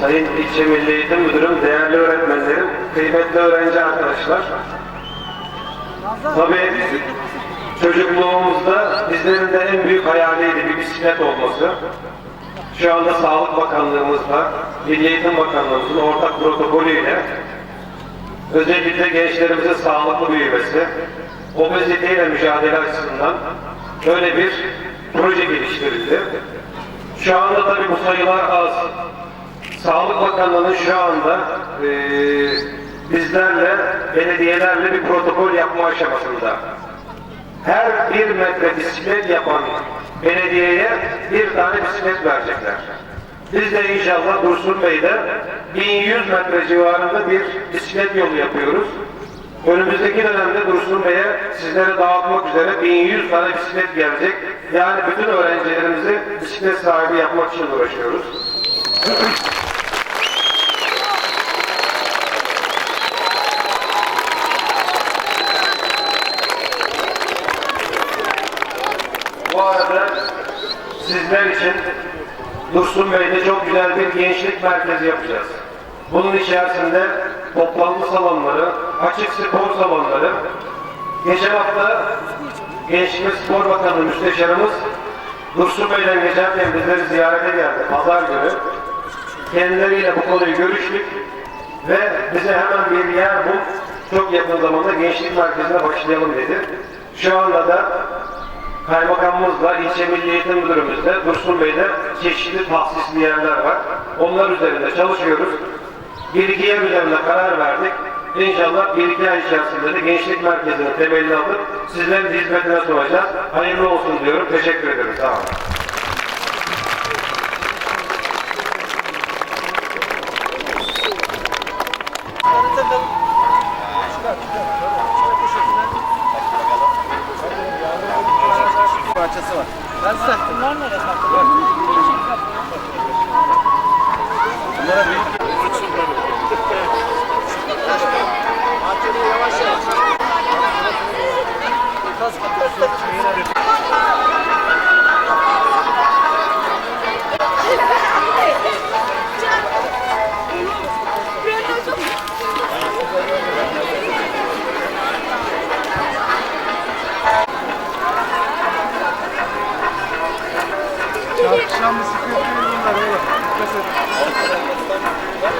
Sayın İlçe Milli Eğitim Müdürüm, değerli öğretmenlerim, kıymetli öğrenci arkadaşlar. Tabii çocukluğumuzda bizlerin de en büyük hayaliydi bir bisiklet olması. Şu anda Sağlık Bakanlığımızla, Milli Eğitim Bakanlığımızın ortak protokolüyle özellikle gençlerimizin sağlıklı büyümesi, obeziteyle mücadele açısından böyle bir proje geliştirildi. Şu anda tabii bu sayılar az. Sağlık Bakanlığı'nın şu anda eee, bizlerle, belediyelerle bir protokol yapma aşamasında. Her bir metre bisiklet yapan belediyeye bir tane bisiklet verecekler. Biz de inşallah Dursun Bey'de 1100 metre civarında bir bisiklet yolu yapıyoruz. Önümüzdeki dönemde Dursun Bey'e sizlere dağıtmak üzere 1100 tane bisiklet gelecek. Yani bütün öğrencilerimizi bisiklet sahibi yapmak için uğraşıyoruz. Bu arada sizler için Dursun Bey'de çok güzel bir gençlik merkezi yapacağız. Bunun içerisinde toplanma salonları, açık spor salonları. Geçen hafta Gençlik Spor Bakanı Müsteşarımız Dursun Bey'den geçerken bizleri ziyarete geldi. Pazar günü. Kendileriyle bu konuyu görüştük ve bize hemen bir yer bul, çok yakın zamanda gençlik merkezine başlayalım dedi. Şu anda da Kaymakamımızla, ilçe milli eğitim müdürümüzle, Dursun Bey'de çeşitli tahsisli yerler var. Onlar üzerinde çalışıyoruz. Bir iki yer üzerinde karar verdik. İnşallah bir iki ay içerisinde de gençlik merkezinin temelini atıp sizlerin hizmetine sunacağız. Hayırlı olsun diyorum. Teşekkür ederim. Sağ olun. parçası var. Ben size Bunlar nereye saklı? Çarpışan bisikleti yürüyünler oğlum. Dikkat edin.